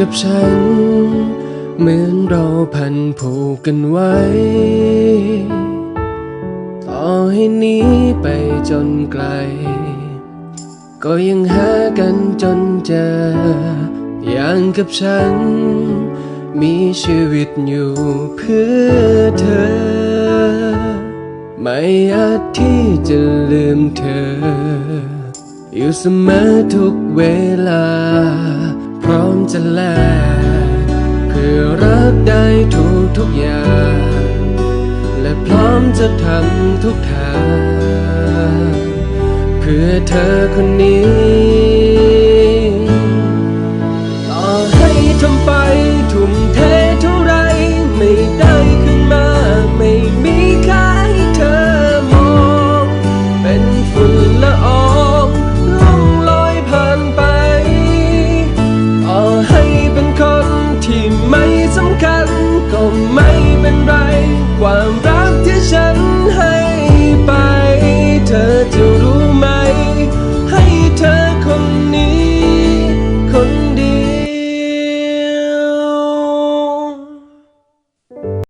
กับฉัน เหมือนเราพันผูกกันไว้ ต่อให้หนี้ไปจนไกล ก็ยังหากันจนเจอ อย่างกับฉัน มีชีวิตอยู่เพื่อเธอ ไม่อาจที่จะลืมเธอ อยู่เสมอทุกเวลา จะแลกเพื่อรักได้ทุกทุกอย่าง และพร้อมจะทำทุกทาง เพื่อเธอคนนี้ต่อให้ทำไปทุ่มเท ไม่เป็นไรความรัก